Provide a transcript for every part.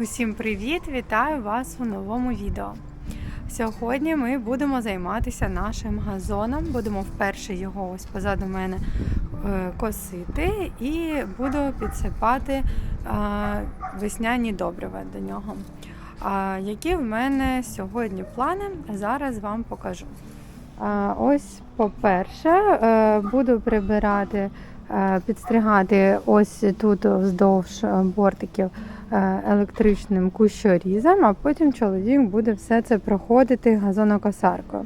Усім привіт! Вітаю вас у новому відео. Сьогодні ми будемо займатися нашим газоном. Будемо вперше його ось позаду мене е, косити і буду підсипати весняні добрива до нього. Які в мене сьогодні плани, зараз вам покажу. Ось, по-перше, е, буду прибирати, підстригати ось тут вздовж е, бортиків е, електричним кущорізом, а потім чоловік буде все це проходити газонокосаркою.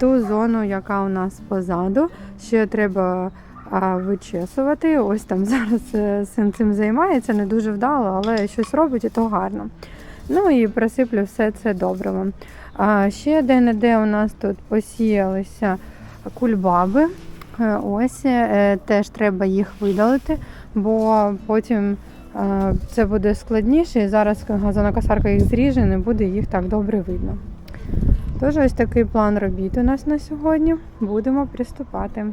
Ту зону, яка у нас позаду, ще треба вичесувати. Ось там зараз е, син цим займається, не дуже вдало, але щось робить і то гарно. Ну і присиплю все це добривом. Ще де-не-де у нас тут посіялися кульбаби. Е, Ось е, теж треба їх видалити, бо потім е, це буде складніше, і зараз газонокосарка їх зріже, не буде їх так добре видно. Тож ось такий план робіт у нас на сьогодні. Будемо приступати.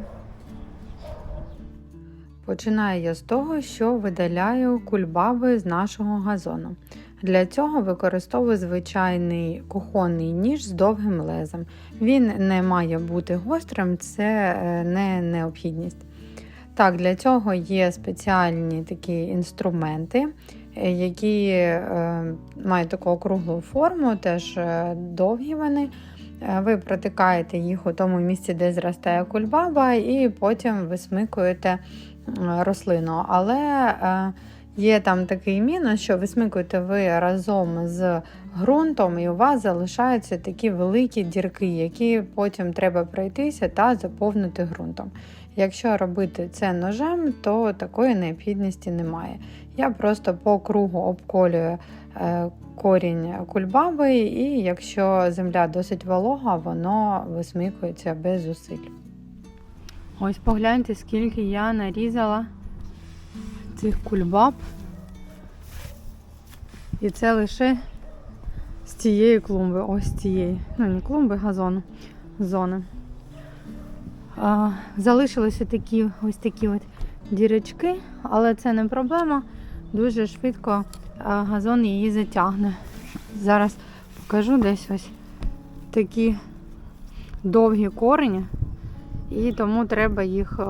Починаю я з того, що видаляю кульбаби з нашого газону. Для цього використовую звичайний кухонний ніж з довгим лезом. Він не має бути гострим, це е, не необхідність. Так, для цього є спеціальні такі інструменти, е, які е, мають таку округлу форму, теж е, довгі вони. Ви протикаєте їх у тому місці, де зростає кульбаба, і потім висмикуєте рослину. Але е, Є там такий мінус, що висмикуєте ви разом з ґрунтом, і у вас залишаються такі великі дірки, які потім треба пройтися та заповнити ґрунтом. Якщо робити це ножем, то такої необхідності немає. Я просто по кругу обколюю е, корінь кульбаби, і якщо земля досить волога, воно висмикується без зусиль. Ось погляньте, скільки я нарізала цих кульбаб. І це лише з цієї клумби, ось цієї. Ну, не клумби, газону, зони. А, залишилися такі ось такі от дірочки, але це не проблема. Дуже швидко газон її затягне. Зараз покажу десь ось такі довгі корені, і тому треба їх е,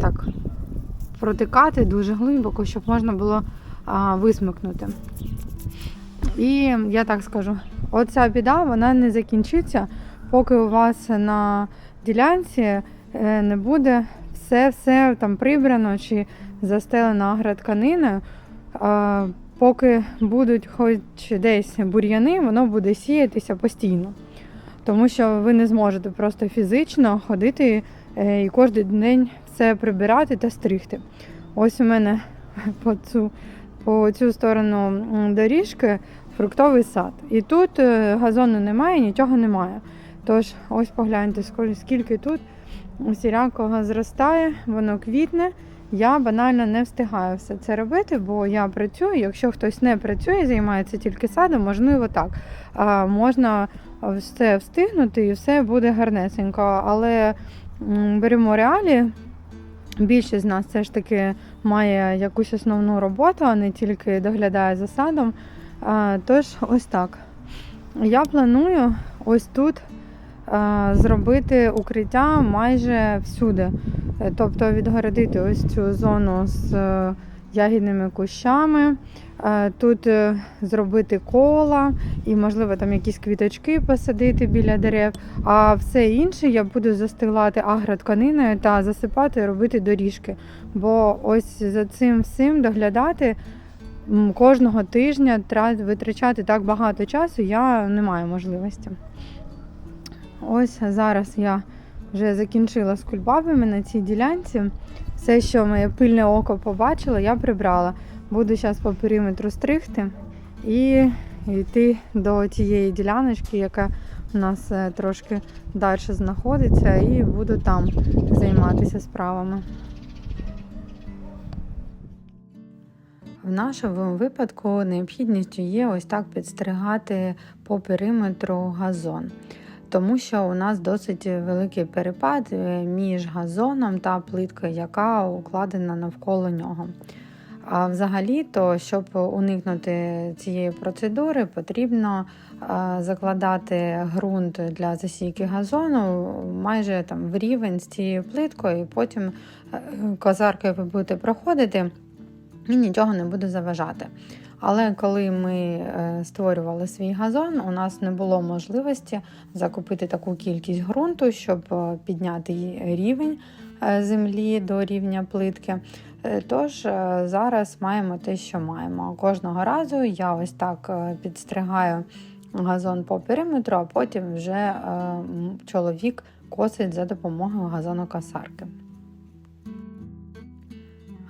так протикати дуже глибоко, щоб можна було а, висмикнути. І я так скажу, оця біда вона не закінчиться, поки у вас на ділянці е, не буде все-все там прибрано чи застелено агротканиною. Поки будуть хоч десь бур'яни, воно буде сіятися постійно. Тому що ви не зможете просто фізично ходити е, і кожен день все прибирати та стригти. Ось у мене по цю, по цю сторону доріжки фруктовий сад. І тут е, газону немає, нічого немає. Тож, ось погляньте, скільки тут усілякого зростає, воно квітне. Я банально не встигаю все це робити, бо я працюю. Якщо хтось не працює, займається тільки садом, можливо так. А, можна все встигнути і все буде гарнесенько. Але беремо реалії. Більшість з нас все ж таки має якусь основну роботу, а не тільки доглядає за садом. Тож, ось так. Я планую ось тут зробити укриття майже всюди. Е, Тобто відгородити ось цю зону з е, ягідними кущами, е, тут е, зробити кола і, можливо, там якісь квіточки посадити біля дерев. А все інше я буду застилати агротканиною та засипати, робити доріжки. Бо ось за цим всім доглядати кожного тижня витрачати так багато часу я не маю можливості. Ось зараз я вже закінчила з кульбабами на цій ділянці. Все, що моє пильне око побачило, я прибрала. Буду зараз по периметру стригти і йти до тієї діляночки, яка у нас е, трошки далі знаходиться, і буду там займатися справами. В нашому випадку необхідністю є ось так підстригати по периметру газон. Тому що у нас досить великий перепад е, між газоном та плиткою, яка укладена навколо нього. А взагалі, то щоб уникнути цієї процедури, потрібно закладати ґрунт для засійки газону майже там в рівень з цією плиткою, і потім е, козаркою ви будете проходити і нічого не буде заважати. Але коли ми е, створювали свій газон, у нас не було можливості закупити таку кількість ґрунту, щоб е, підняти рівень е, землі до рівня плитки. Тож зараз маємо те, що маємо. Кожного разу я ось так підстригаю газон по периметру, а потім вже чоловік косить за допомогою газонокосарки.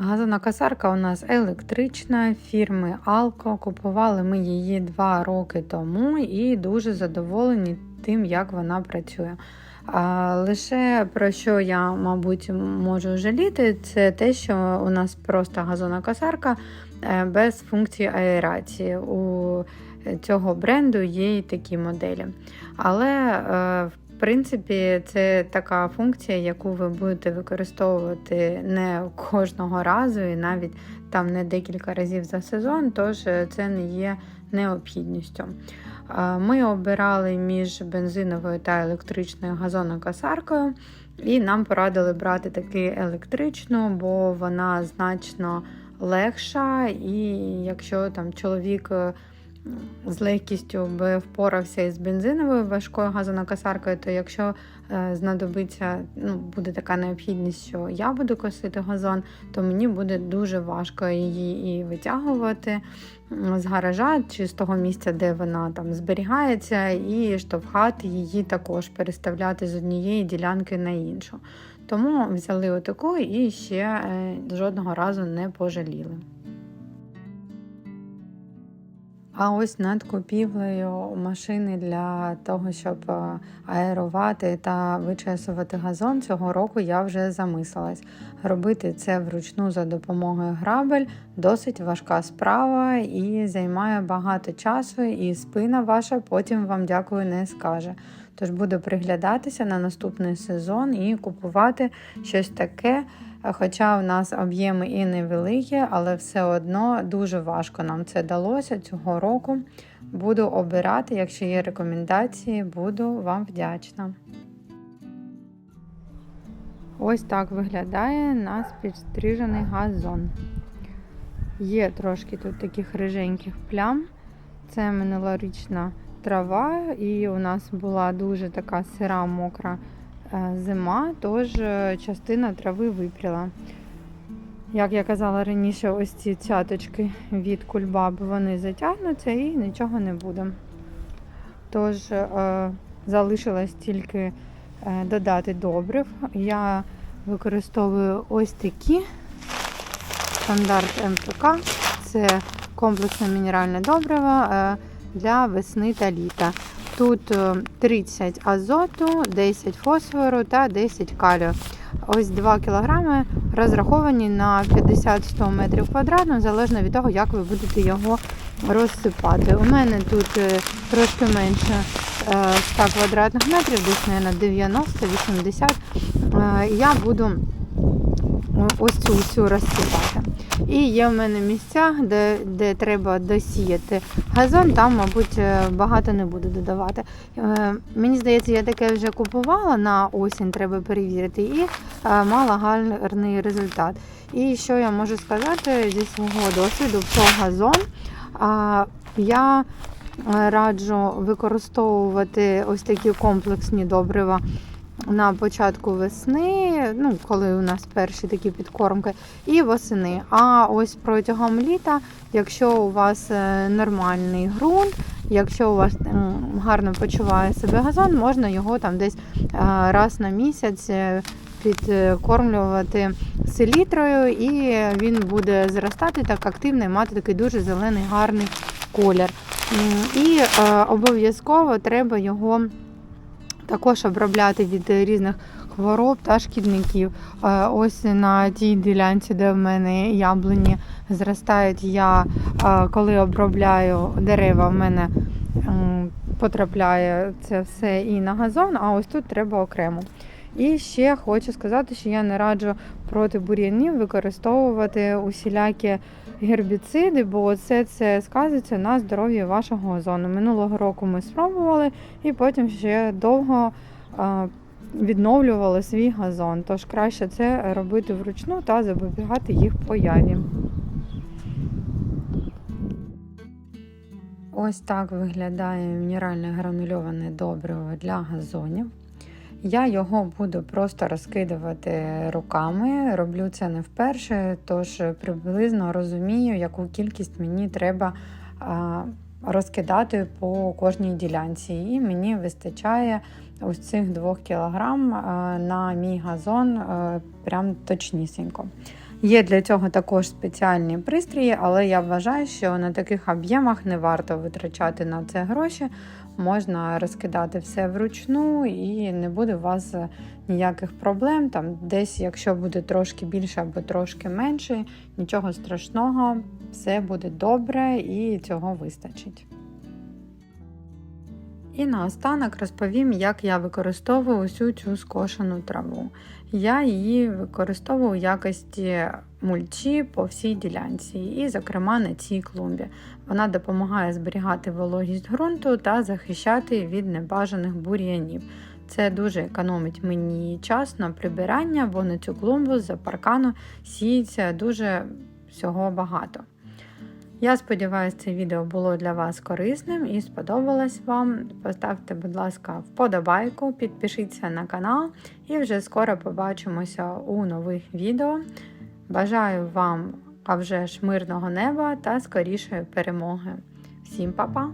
Газонокосарка у нас електрична фірми Alco. Купували ми її два роки тому і дуже задоволені тим, як вона працює. А лише про що я, мабуть, можу жаліти, це те, що у нас просто газонокосарка е, без функції аерації. У цього бренду є й такі моделі. Але е, в принципі, це така функція, яку ви будете використовувати не кожного разу, і навіть там не декілька разів за сезон, тож е, це не є необхідністю. Е, Ми обирали між бензиновою та електричною газонокосаркою, і нам порадили брати таки електричну, бо вона значно легша, і якщо там чоловік е, з легкістю би впорався із бензиновою важкою газонокосаркою, то якщо е, знадобиться, ну, буде така необхідність, що я буду косити газон, то мені буде дуже важко її і витягувати з гаража чи з того місця, де вона там зберігається, і штовхати її також, переставляти з однієї ділянки на іншу. Тому взяли отаку і ще е, жодного разу не пожаліли. А ось над купівлею машини для того, щоб е, аерувати та вичесувати газон цього року я вже замислилась. Робити це вручну за допомогою грабель досить важка справа і займає багато часу, і спина ваша потім вам дякую не скаже. Тож буду приглядатися на наступний сезон і купувати щось таке. Хоча у нас об'єми і невеликі, але все одно дуже важко нам це далося цього року. Буду обирати, якщо є рекомендації, буду вам вдячна. Ось так виглядає нас підстрижений газон. Є трошки тут таких риженьких плям. Це минулорічна трава, і у нас була дуже така сира, мокра зима, тож е, частина трави випріла. Як я казала раніше, ось ці цяточки від кульбаби вони затягнуться і нічого не буде. Тож е, залишилось тільки е, додати добрив. Я використовую ось такі стандарт МПК. Це комплексне мінеральне добриво е, для весни та літа. Тут е, 30 азоту, 10 фосфору та 10 калію. Ось 2 кг розраховані на 50-100 метрів квадратних, залежно від того, як ви будете його розсипати. У мене тут е, трошки менше е, 100 квадратних метрів, десь на 90-80. Е, Я буду ось цю всю розсипати. І є в мене місця, де, де треба досіяти газон, там, мабуть, е, багато не буду додавати. Е, Мені здається, я таке вже купувала на осінь, треба перевірити, і е, мала гарний результат. І що я можу сказати зі свого досвіду про газон? Я раджу використовувати ось такі комплексні добрива на початку весни, ну коли у нас перші такі підкормки, і восени. А ось протягом літа, якщо у вас е, нормальний ґрунт, якщо у вас гарно почуває себе газон, можна його там десь е, раз на місяць е, підкормлювати селітрою, і він буде зростати так активно і мати такий дуже зелений гарний колір. І обов'язково треба його також обробляти від різних хвороб та шкідників. Е, Ось на тій ділянці, де в мене яблуні зростають, я е, коли обробляю дерева, в мене потрапляє це все і на газон, а ось тут треба окремо. І ще хочу сказати, що я не раджу проти бур'янів використовувати усілякі гербіциди, бо це, це сказується на здоров'ї вашого озону. Минулого року ми спробували і потім ще довго відновлювали свій газон. Тож краще це робити вручну та запобігати їх появі. Ось так виглядає мінеральне гранульоване добриво для газонів. Я його буду просто розкидувати руками. Роблю це не вперше, тож приблизно розумію, яку кількість мені треба розкидати по кожній ділянці. І мені вистачає ось цих 2 кг на мій газон прям точнісінько. Є для цього також спеціальні пристрої, але я вважаю, що на таких об'ємах не варто витрачати на це гроші. Можна розкидати все вручну і не буде у вас ніяких проблем. Там десь, якщо буде трошки більше або трошки менше, нічого страшного, все буде добре і цього вистачить. І наостанок розповім, як я використовую усю цю скошену траву. Я її використовую в якості мульчі по всій ділянці, і, зокрема, на цій клумбі. Вона допомагає зберігати вологість ґрунту та захищати від небажаних бур'янів. Це дуже економить мені час на прибирання, бо на цю клумбу з-за паркану сіється дуже всього багато. Я сподіваюся, це відео було для вас корисним і сподобалось вам. Поставте, будь ласка, вподобайку, підпишіться на канал і вже скоро побачимося у нових відео. Бажаю вам а вже ж мирного неба та скорішої перемоги. Всім па-па!